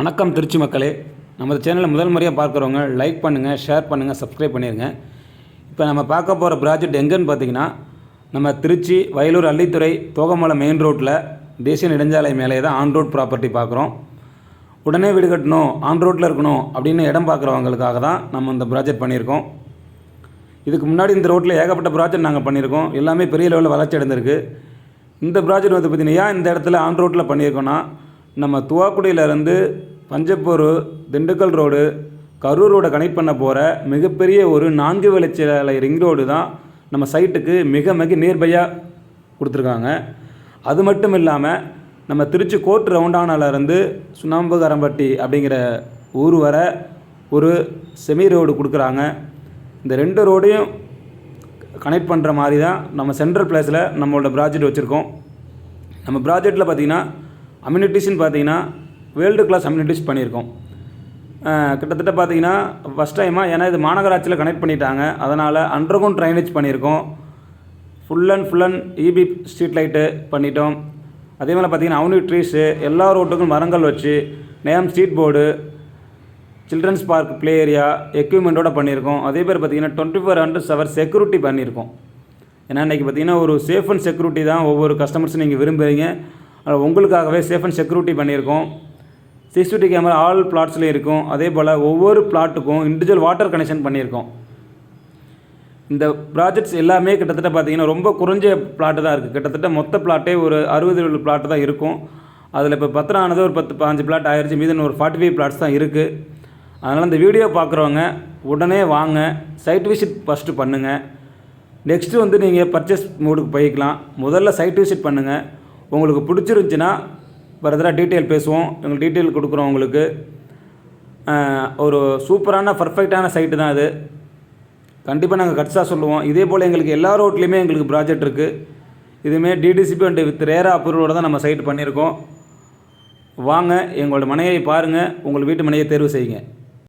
வணக்கம் திருச்சி மக்களே. நமது சேனலை முதல் முறையாக பார்க்குறவங்க லைக் பண்ணுங்கள் ஷேர் பண்ணுங்கள் சப்ஸ்கிரைப் பண்ணிடுங்க இப்போ நம்ம பார்க்க போகிற ப்ராஜெக்ட் எங்கேன்னு பார்த்தீங்கன்னா நம்ம திருச்சி வயலூர் அள்ளித்துறை தோகமலை மெயின் ரோட்டில் தேசிய நெடுஞ்சாலை மேலே தான் ஆன் ரோட் ப்ராப்பர்ட்டி பார்க்குறோம். உடனே வீடு கட்டணும் ஆன் ரோட்டில் இருக்கணும் அப்படின்னு இடம் பார்க்குறவங்களுக்காக தான் நம்ம இந்த ப்ராஜெக்ட் பண்ணியிருக்கோம். இதுக்கு முன்னாடி இந்த ரோட்டில் ஏகப்பட்ட ப்ராஜெக்ட் நாங்கள் பண்ணியிருக்கோம். எல்லாமே பெரிய லெவலில் வளர்ச்சி அடைந்திருக்கு. இந்த ப்ராஜெக்ட் வந்து பார்த்தீங்கன்னா ஏன் இந்த இடத்துல ஆன் ரோட்டில் பண்ணியிருக்கோன்னா நம்ம துவாக்குடியிலேருந்து பஞ்சப்பூர் திண்டுக்கல் ரோடு கரூர் ரோடை கனெக்ட் பண்ண போகிற மிகப்பெரிய ஒரு நான்கு வழிச்சாலை ரிங் ரோடு தான் நம்ம சைட்டுக்கு மிக மிக நியர்பையாக கொடுத்துருக்காங்க. அது மட்டும் இல்லாமல் நம்ம திருச்சி கோர்ட் ரவுண்டானாலேருந்து சுண்ணாம்புகாரம்பட்டி அப்படிங்கிற ஊர் வர ஒரு செமி ரோடு கொடுக்குறாங்க. இந்த ரெண்டு ரோடையும் கனெக்ட் பண்ணுற மாதிரி தான் நம்ம சென்ட்ரல் பிளேஸில் நம்மளோட ப்ராஜெக்ட் வச்சுருக்கோம். நம்ம ப்ராஜெக்ட்டில் பார்த்தீங்கன்னா அம்யூனிட்டிஸ்ன்னு பார்த்தீங்கன்னா வேர்ல்டு கிளாஸ் அம்யூனிட்டிஸ் பண்ணியிருக்கோம். கிட்டத்தட்ட பார்த்தீங்கன்னா ஃபஸ்ட் டைமாக ஏன்னா இது மாநகராட்சியில் கனெக்ட் பண்ணிட்டாங்க. அதனால் அண்டர்கிரவுண்ட் ட்ரைனேஜ் பண்ணியிருக்கோம். Full and full and EB street light பண்ணிட்டோம். அதே மாதிரி பார்த்தீங்கன்னா அவனி ட்ரீஸு எல்லா ரோட்டுக்கும் மரங்கள் வச்சு name street board children's park play area எக்யூப்மெண்ட்டோட பண்ணியிருக்கோம். அதே பேர் பார்த்தீங்கன்னா twenty four hundred hour security பண்ணியிருக்கோம். ஏன்னா இன்றைக்கி பார்த்தீங்கன்னா ஒரு சேஃப் அண்ட் செக்யூரிட்டி தான் ஒவ்வொரு கஸ்டமர்ஸும் நீங்கள் விரும்புகிறீங்க அதில் உங்களுக்காகவே சேஃப் அண்ட் செக்யூரிட்டி பண்ணியிருக்கோம். சிசிடிவி கேமரா ஆல் பிளாட்ஸ்லேயும் இருக்கும். அதே போல் ஒவ்வொரு பிளாட்டுக்கும் இண்டிவிஜுவல் வாட்டர் கனெக்ஷன் பண்ணியிருக்கோம். இந்த ப்ராஜெக்ட்ஸ் எல்லாமே கிட்டத்தட்ட பார்த்தீங்கன்னா ரொம்ப குறைஞ்ச பிளாட்டு தான் இருக்குது கிட்டத்தட்ட மொத்த பிளாட்டே ஒரு அறுபது ஏழு பிளாட்டு தான் இருக்கும். அதில் இப்போ பத்திரம் ஆனது ஒரு பத்து பாஞ்சு பிளாட் ஆயிடுச்சு மீது ஒரு ஃபார்ட்டி ஃபைவ் பிளாட்ஸ் தான் இருக்குது அதனால் இந்த வீடியோ பார்க்குறவங்க உடனே வாங்க. சைட் விசிட் ஃபஸ்ட்டு பண்ணுங்கள் நெக்ஸ்ட்டு வந்து நீங்கள் பர்ச்சேஸ் மூடுக்கு போய்க்கலாம். முதல்ல சைட் விசிட் பண்ணுங்கள் உங்களுக்கு பிடிச்சிருந்துச்சின்னா ஃபர்தராக டீட்டெயில் பேசுவோம். உங்களுக்கு டீட்டெயில் கொடுக்குறோம் உங்களுக்கு. ஒரு சூப்பரான பர்ஃபெக்டான சைட்டு தான் அது. கண்டிப்பாக நாங்கள் கட்ஸாக சொல்லுவோம். இதே போல் எங்களுக்கு எல்லா ரோட்லேயுமே எங்களுக்கு ப்ராஜெக்ட் இருக்குது இதுவுமே டிடிசிபி அண்ட் வித் ரேரா அப்ரூவோட தான் நம்ம சைட் பண்ணியிருக்கோம். வாங்க எங்களோட மனையை பாருங்கள் உங்கள் வீட்டு மனையை தேர்வு செய்யுங்க.